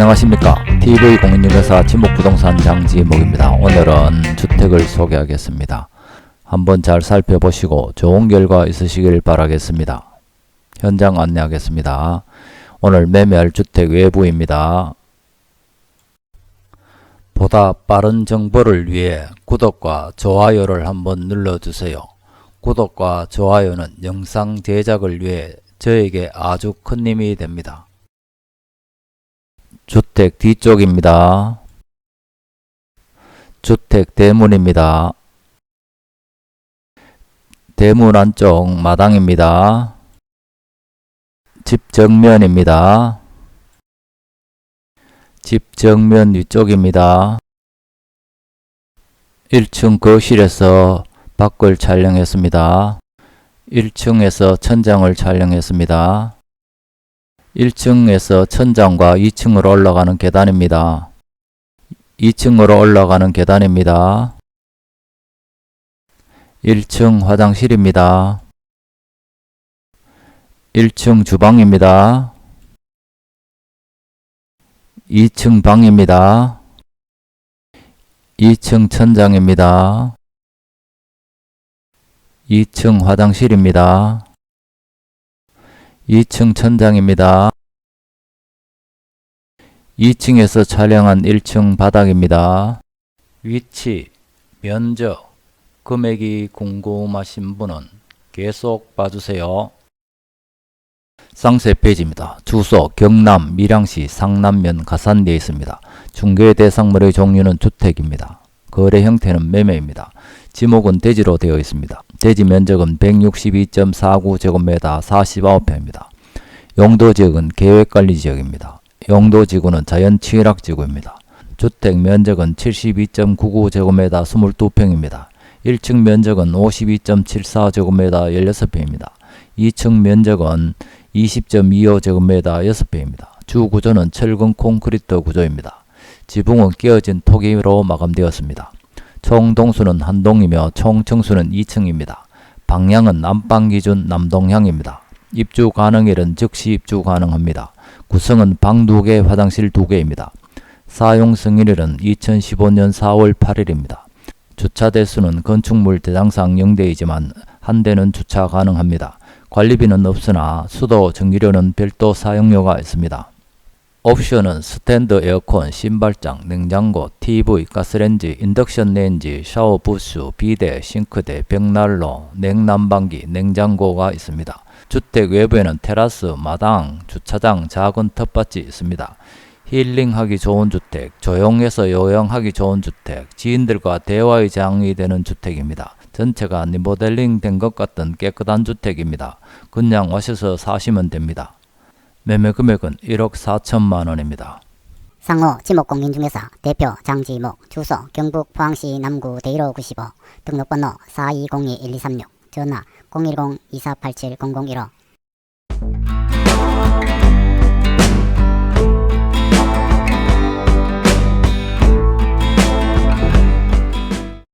안녕하십니까. TV공인중개사 지목부동산 장지목입니다. 오늘은 주택을 소개하겠습니다. 한번 잘 살펴보시고 좋은 결과 있으시길 바라겠습니다. 현장 안내하겠습니다. 오늘 매매할 주택 외부입니다. 보다 빠른 정보를 위해 구독과 좋아요를 한번 눌러주세요. 구독과 좋아요는 영상 제작을 위해 저에게 아주 큰 힘이 됩니다 주택 뒤쪽입니다. 주택 대문입니다. 대문 안쪽 마당입니다. 집 정면입니다. 집 정면 위쪽입니다. 1층 거실에서 밖을 촬영했습니다. 1층에서 천장을 촬영했습니다. 1층에서 천장과 2층으로 올라가는 계단입니다. 2층으로 올라가는 계단입니다. 1층 화장실입니다. 1층 주방입니다. 2층 방입니다. 2층 천장입니다. 2층 화장실입니다. 2층 천장입니다. 2층에서 촬영한 1층 바닥입니다. 위치, 면적, 금액이 궁금하신 분은 계속 봐주세요. 상세 페이지입니다. 주소 경남 밀양시 상남면 가산대에 있습니다. 중개 대상물의 종류는 주택입니다. 거래 형태는 매매입니다. 지목은 대지로 되어 있습니다. 대지 면적은 162.49제곱미터 49평입니다. 용도 지역은 계획관리 지역입니다. 용도 지구는 자연 취락 지구입니다. 주택 면적은 72.99제곱미터 22평입니다. 1층 면적은 52.74제곱미터 16평입니다. 2층 면적은 20.25제곱미터 6평입니다. 주 구조는 철근 콘크리트 구조입니다. 지붕은 끼어진 토기로 마감되었습니다. 총 동수는 한 동이며 총 층수는 2층입니다. 방향은 남방 기준 남동향입니다. 입주 가능일은 즉시 입주 가능합니다. 구성은 방 2개, 화장실 2개입니다. 사용 승인일은 2015년 4월 8일입니다. 주차 대수는 건축물 대장상 0대이지만 한 대는 주차 가능합니다. 관리비는 없으나 수도 전기료는 별도 사용료가 있습니다. 옵션은 스탠드 에어컨, 신발장, 냉장고, TV, 가스렌지, 인덕션 레인지, 샤워 부스, 비데, 싱크대, 벽난로, 냉난방기, 냉장고가 있습니다. 주택 외부에는 테라스, 마당, 주차장, 작은 텃밭이 있습니다. 힐링하기 좋은 주택, 조용해서 요양하기 좋은 주택, 지인들과 대화의 장이 되는 주택입니다. 전체가 리모델링 된 것 같은 깨끗한 주택입니다. 그냥 와셔서 사시면 됩니다. 매매 금액은 1억 4천만 원입니다. 상호 지목공인중개사 대표 장지목 주소 경북 포항시 남구 대일호 95 등록번호 4202-1236 전화 010-2487-0015